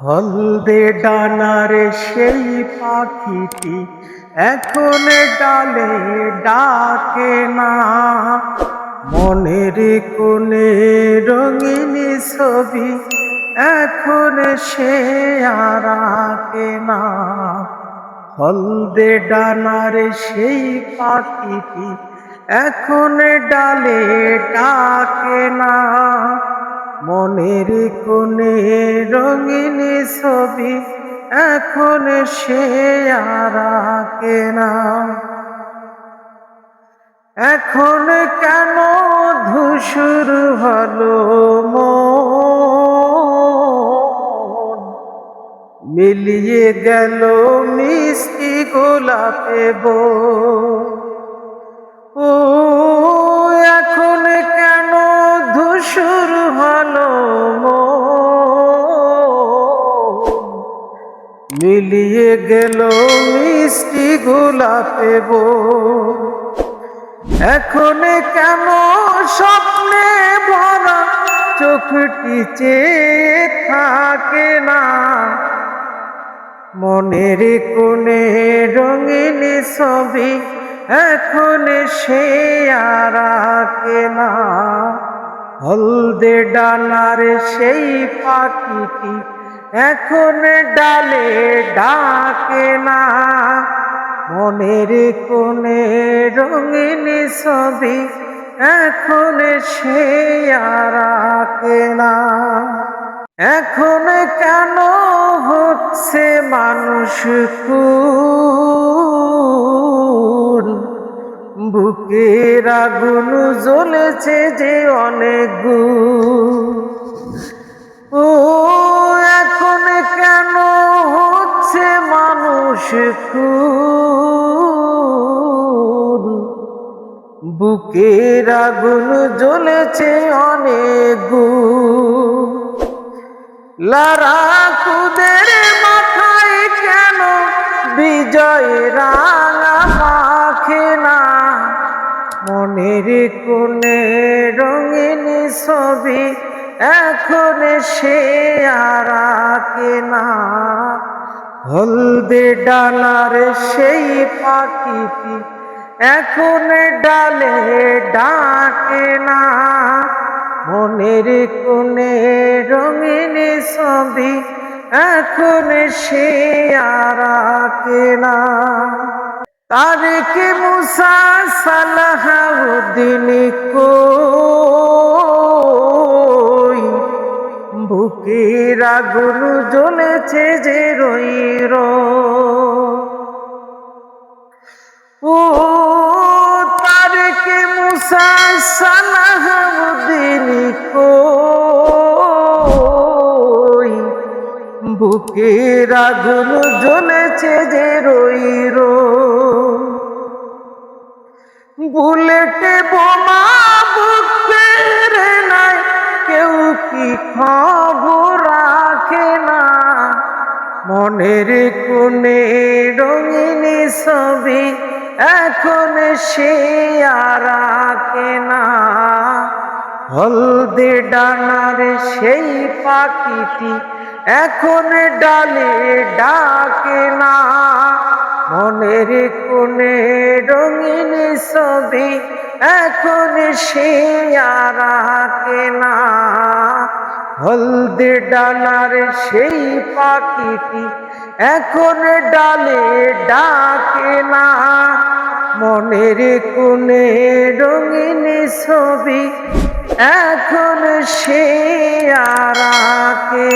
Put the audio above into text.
হলদে ডানারে সেই পাখিটি এখন ডালে ডাকে না। মনের কোণে রঙিন ছবি এখন সে আর না। হলদে ডানারে সেই পাখিটি এখন ডালে ডাকে না। মনের কোণে রঙিন ছবি, এখন সে আর আঁকে না। এখন কেন ধূসর হলো মিলিয়ে গেল মিষ্টি গোলাপে বো ও, এখন কেন ধূসর হলো মিলিয়ে গেল মিষ্টি গোলাপে বো এখন কেন স্বপ্নে ভরা চোখটি চেয়ে থাকে না। মনের কোণে রঙিন ছবি এখন সে আর না। হলদে ডানার সেই পাখিটি এখন ডালে ডাকে না, মনের কোণে রঙিন ছবি এখন সে আর না এখন কেন হচ্ছে মানুষ বুকের আগুন জ্বলেছে যে অনেক গুণ। ও এখন কেন হচ্ছে মানুষ বুকের আগুন জ্বলেছে অনেক গুণ। লারাকুদের মাথায় কেন বিজয় রাঙা মাখে না মনের কোণে রঙিন ছবি এখন সে আর আঁকে না। হলদে ডানার সেই পাখিটি এখন ডালে ডাকে না। মনের কোণে রঙিন ছবি এখন সে আর আঁকে না। তারিকে মুসা সালাহাউদ্দিন কই বুকের আগুন জ্বলেছে যে রই ও তারিকে মুসা সালাহাউদ্দিন কই? বুকের আগুন জ্বলেছে যে রই বুলেটে বোমা বুকের নাই, কেউ কি খবর মনের কোণে রঙিন ছবি এখন সে আর না। হলদে ডানার সেই পাখিটি এখন ডালে ডাকে না। মনের কোণে রঙিন ছবি এখন সে আর না। হলদে ডানার সেই পাখিটি এখন ডালে ডাকে না। মনের কোণে রঙিন ছবি এখন সে আর আঁকে